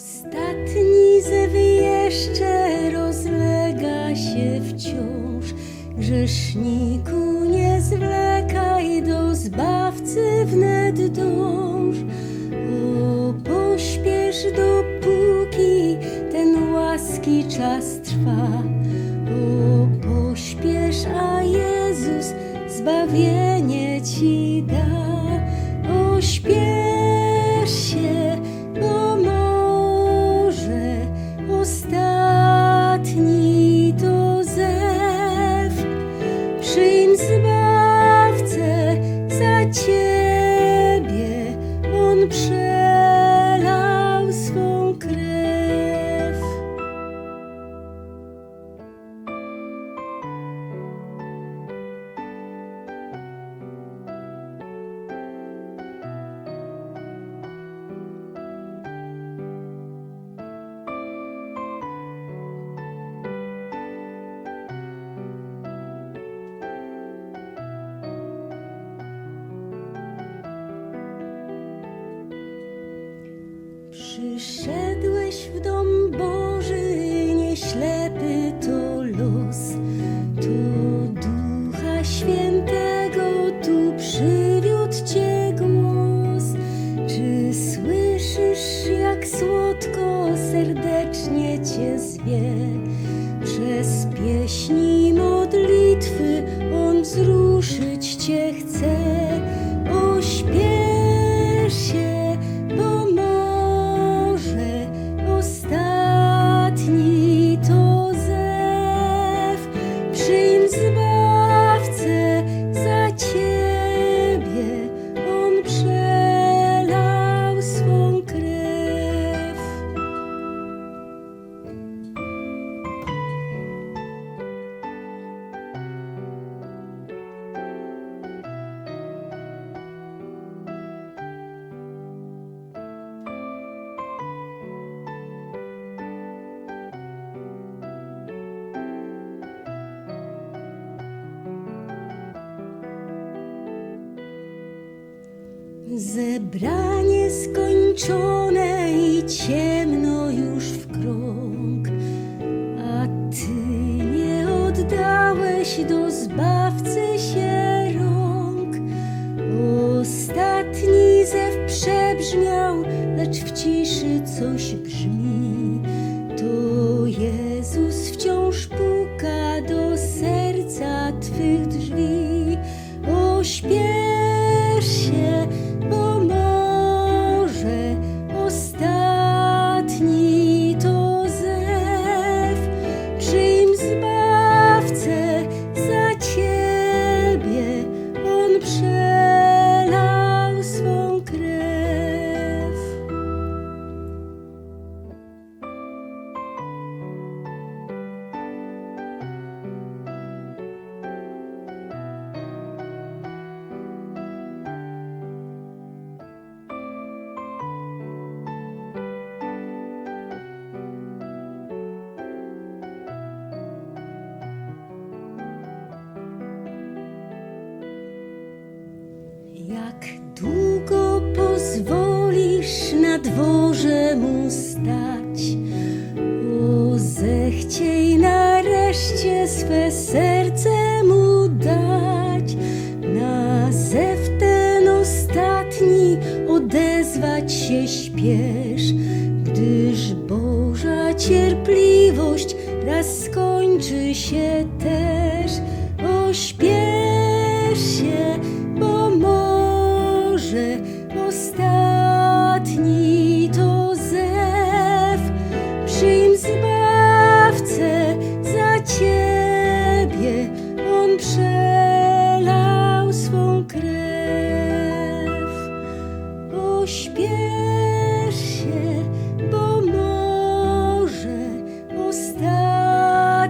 Ostatni zew jeszcze rozlega się wciąż. Grzeszniku, nie zwlekaj, do Zbawcy wnet dąż. O, pośpiesz, dopóki ten łaski czas trwa. O, pośpiesz, a Jezus zbawienie ci da. Przyszedłeś w dom Boży, nie ślepy to los. Tu Ducha Świętego, tu przywiódł Cię głos. Czy słyszysz, jak słodko serdecznie Cię zwie? Przez pieśni Zebranie skończone i ciemno już w krąg, a ty nie oddałeś do zbawcy się rąk. Ostatni zew przebrzmiał, lecz w ciszy coś brzmi. To Jezus wciąż puka do serca twych drzwi. Ośpiesz Jak długo pozwolisz na dworze mu stać? O, zechciej nareszcie swe serce mu dać. Na zew ten ostatni odezwać się śpiesz, gdyż Boża cierpliwość raz skończy się też.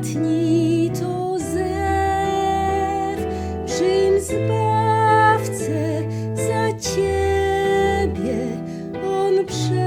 ostatni to zew, przyjm zbawcę za ciebie, on przyjdzie.